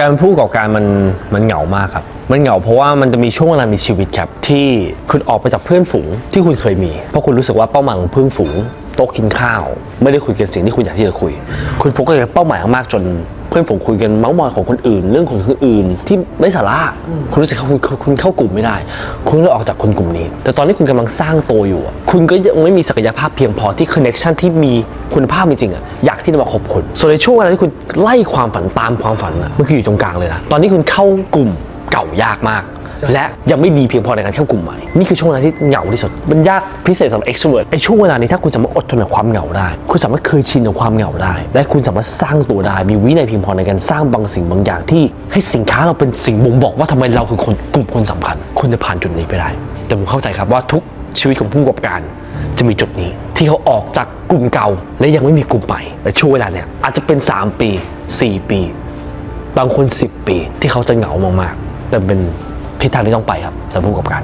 การเป็นผู้ประกอบการมันมันเหงามากครับ มันเหงาเพราะว่ามันจะมีช่วงเวลาในชีวิตครับ ที่คุณออกไปจากเพื่อนฝูงที่คุณเคยมี เพราะคุณรู้สึกว่าเป้าหมายของเพื่อนฝูง โต๊ะกินข้าว ไม่ได้คุยกันสิ่งที่คุณอยากที่จะคุย คุณโฟกัสกับเป้าหมายมากจน เพื่อนฝูงคุยกันเมาส์มอยของคนอื่น เรื่องของคนอื่น ที่ไม่สาระคุณรู้สึกว่าคุณคุณคุณเข้ากลุ่มไม่ได้ คุณเลยออกจากคนกลุ่มนี้ แต่ตอนนี้คุณกำลังสร้างตัวอยู่อะคุณก็ยังไม่มีศักยภาพเพียงพอที่คอนเน็ชันที่มีคุณภาพจริงๆอะอยากที่จะมาคบคุณส่วนในช่วงเวลาที่คุณไล่ความฝันตามความฝันอะมันคืออยู่ตรงกลางเลยนะตอนนี้คุณเข้ากลุ่มเก่ายากมาก และยังไม่ดีเพียงพอในการเข้ากลุ่มใหม่ นี่คือช่วงเวลาที่เหงาที่สุดมันยากพิเศษสำหรับ extrovert ไอ้ช่วงเวลานี้ถ้าคุณสามารถอดทนกับความเหงาได้ คุณสามารถเคยชินกับความเหงาได้ และคุณสามารถสร้างตัวได้ มีวินัยเพียงพอในการสร้างบางสิ่งบางอย่างที่ ให้สินค้าเราเป็นสิ่งบ่งบอกว่าทำไมเราคือคนกลุ่มคนสำคัญ คุณจะผ่านจุดนี้ไปได้ แต่ผมเข้าใจครับว่าทุกชีวิตของผู้ประกอบการจะมีจุดนี้ที่เขาออกจากกลุ่มเก่า และยังไม่มีกลุ่มใหม่และช่วงเวลาเนี้ยอาจจะเป็น 3 ปี 4 ปี บางคน 10 ปีที่เขาจะเหงามากๆแต่เป็น ทิศทางที่ต้องไปครับสำหรับผู้ประกอบการ